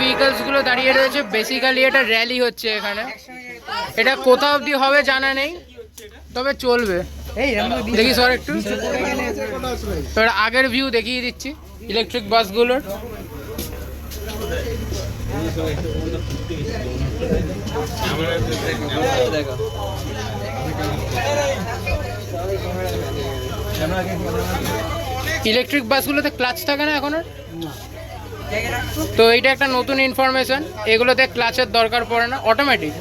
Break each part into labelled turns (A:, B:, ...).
A: ভেহিকলসগুলো দাঁড়িয়ে রয়েছে। বেসিক্যালি এটা র্যালি হচ্ছে এখানে। এটা কোথাও অবধি হবে জানা নেই, তবে চলবে। দেখি স্যার একটু। আগের ভিউ দেখিয়ে দিচ্ছি ইলেকট্রিক বাসগুলোর ইলেকট্রিক বাসগুলোতে ক্লাচ থাকে না এখন আর? তো এইটা একটা নতুন ইনফরমেশন এগুলোতে ক্লাচের দরকার পড়ে না অটোমেটিক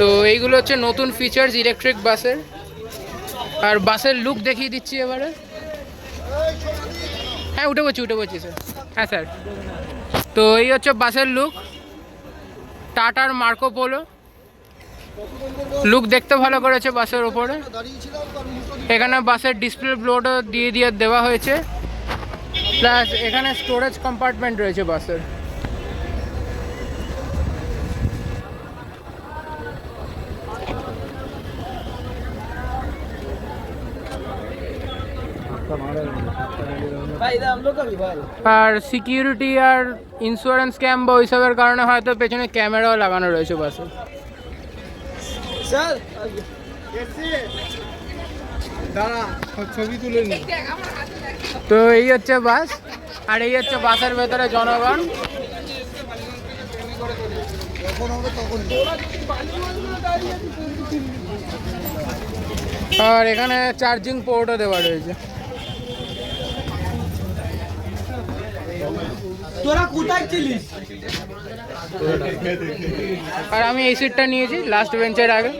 A: তো এইগুলো হচ্ছে নতুন ফিচার্স ইলেকট্রিক বাসের। আর বাসের লুক দেখিয়ে দিচ্ছি এবারে। হ্যাঁ উঠে পড়ছি উঠে পড়ছি স্যার হ্যাঁ স্যার তো এই হচ্ছে বাসের লুক টাটার মার্কো পোলো। লুক দেখতে ভালো করেছে বাসের ওপরে এখানে বাসের ডিসপ্লে বোর্ডও দিয়ে দিয়ে দেওয়া হয়েছে। প্লাস এখানে স্টোরেজ কম্পার্টমেন্ট রয়েছে বাসের। আর সিকিউরিটি আর ইন্স্যুরেন্স ক্যাম্প বা ওইসবের কারণে হয়তো পেছনে ক্যামেরাও লাগানো রয়েছে বাসে।
B: নি
A: তো এই হচ্ছে বাস আর এই হচ্ছে বাসের ভেতরে জনগণ। আর এখানে চার্জিং পোর্টও দেওয়া রয়েছে।
B: তোরা কোথায় ছিলিস?
A: আর আমি এই সিটটা নিয়েছি লাস্ট বেঞ্চের আগে।